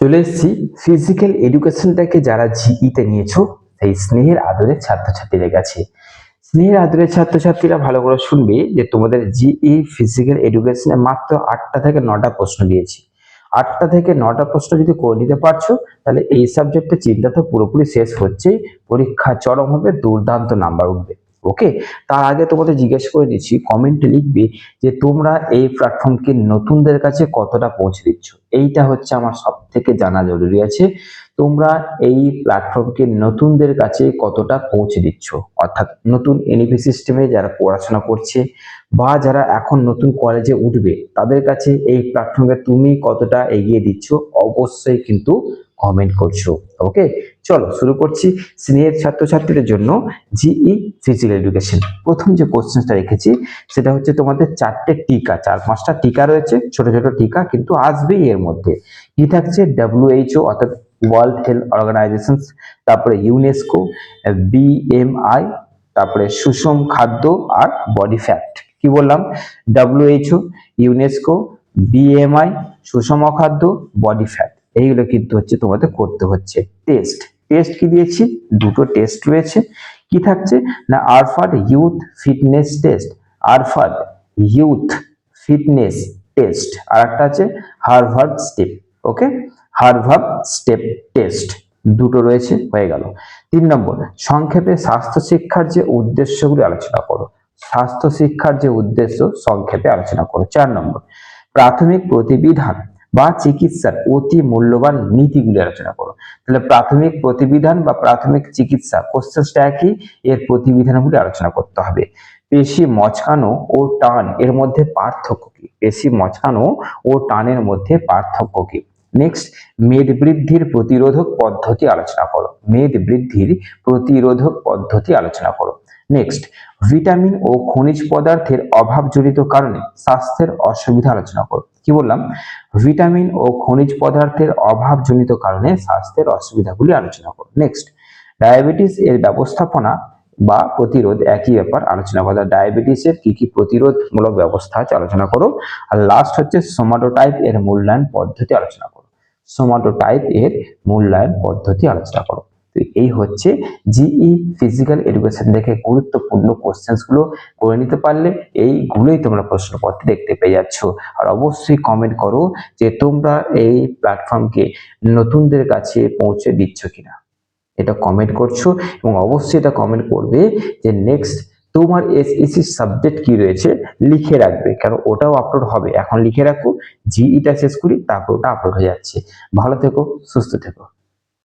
চলে এসেছি। ফিজিক্যাল এডুকেশনটাকে যারা জিইতে নিয়েছো, সেই স্নেহের আদরের ছাত্রছাত্রীদের কাছে। স্নেহের আদরের ছাত্রছাত্রীরা ভালো করে শুনবে যে তোমাদের জিই ফিজিক্যাল এডুকেশনে মাত্র আটটা থেকে নটা প্রশ্ন দিয়েছি। আটটা থেকে নটা প্রশ্ন যদি করে নিতে পারছ, তাহলে এই সাবজেক্টের চিন্তা তো পুরোপুরি শেষ হচ্ছেই। পরীক্ষা চরম হবে, দুর্দান্ত নাম্বার উঠবে। ওকে তার আগে তোমাদের জিজ্ঞেস করে দিচ্ছি কমেন্টে লিখবে যে তোমরা এই প্ল্যাটফর্মকে নতুনদের কাছে কতটা পৌঁছে দিচ্ছ? এইটা হচ্ছে আমার সব থেকে জানা জরুরি আছে। তোমরা এই প্ল্যাটফর্মকে নতুনদের কাছে কতটা পৌঁছে দিচ্ছ? অর্থাৎ নতুন এনইপি সিস্টেমে যারা পড়াশোনা করছে বা যারা এখন নতুন কলেজে উঠবে, তাদের কাছে এই প্ল্যাটফর্মে তুমি কতটা এগিয়ে দিচ্ছ? অবশ্যই কিন্তু কমেন্ট করছ। ওকে চলো শুরু করছি সিনিয়র ছাত্রছাত্রীদের জন্য জিই ফিজিক্যাল এডুকেশন প্রথম যে কোশ্চেনটা রেখেছি, সেটা হচ্ছে তোমাদের চারটে টিকা, চার পাঁচটা টিকা রয়েছে, ছোট ছোট টিকা কিন্তু আসবেই এর মধ্যে। কি থাকছে? ডাব্লিউএইচও অর্থাৎ ওয়ার্ল্ড হেলথ অর্গানাইজেশন তারপরে ইউনেস্কো বিএমআই তারপরে সুষম খাদ্য আর বডি ফ্যাট কি বললাম? ডাব্লিউএইচও ইউনেস্কো বিএমআই সুষম খাদ্য বডি ফ্যাট এইগুলো কিন্তু হচ্ছে তোমাদের করতে হচ্ছে। টেস্ট টেস্ট কি দিয়েছি? দুটো টেস্ট রয়েছে। কি থাকছে? না AAHPERD youth fitness test AAHPERD youth fitness test আর একটা আছে Harvard step okay Harvard step test দুটো রয়েছে, হয়ে গেল। তিন নম্বর, সংক্ষেপে স্বাস্থ্য শিক্ষার যে উদ্দেশ্যগুলি আলোচনা করো। স্বাস্থ্য শিক্ষার যে উদ্দেশ্য, সংক্ষেপে আলোচনা করো। চার নম্বর, প্রাথমিক প্রতিবিধান বা চিকিৎসার অতি মূল্যবান নীতিগুলি আলোচনা করো। তাহলে প্রাথমিক প্রতিবিধান বা প্রাথমিক চিকিৎসা কোশ্চেনটা একই, এর প্রতিবিধানগুলি আলোচনা করতে হবে। পেশি মচকানো ও টান এর মধ্যে পার্থক্য কি? পেশি মচকানো ও টানের মধ্যে পার্থক্য কি? নেক্সট মেদ বৃদ্ধির প্রতিরোধক পদ্ধতি আলোচনা করো। মেদ বৃদ্ধির প্রতিরোধক পদ্ধতি আলোচনা করো। নেক্সট ভিটামিন ও খনিজ পদার্থের অভাবজনিত কারণে স্বাস্থ্যের অসুবিধা আলোচনা করো কি বললাম? ভিটামিন ও খনিজ পদার্থের অভাবজনিত কারণে স্বাস্থ্যের অসুবিধাগুলি আলোচনা করো নেক্সট ডায়াবেটিস এর ব্যবস্থাপনা বা প্রতিরোধ একই ব্যাপার আলোচনা করো ডায়াবেটিসের কি কি প্রতিরোধমূলক ব্যবস্থা আছে আলোচনা করো আর লাস্ট হচ্ছে সোমাটোটাইপ এর মূল্যায়ন পদ্ধতি আলোচনা করো সোমাটোটাইপ এর মূল্যায়ন পদ্ধতি আলোচনা করো তো এই হচ্ছে জিই ফিজিক্যাল এডুকেশন দেখে গুরুত্বপূর্ণ কোশ্চেন্সগুলো করে নিতে পারলে এইগুলোই তোমরা প্রশ্নপত্রে দেখতে পেয়ে যাচ্ছ। আর অবশ্যই কমেন্ট করো যে তোমরা এই প্ল্যাটফর্মকে নতুনদের কাছে পৌঁছে দিচ্ছ কিনা। এটা কমেন্ট করছ এবং অবশ্যই এটা কমেন্ট করবে যে নেক্সট তোমার এসএসসি সাবজেক্ট কি রয়েছে লিখে রাখবে। কারণ ওটাও আপলোড হবে। এখন লিখে রাখো জিইটা শেষ করি, তারপর ওটা আপলোড হয়ে যাচ্ছে। ভালো থেকো, সুস্থ থেকো।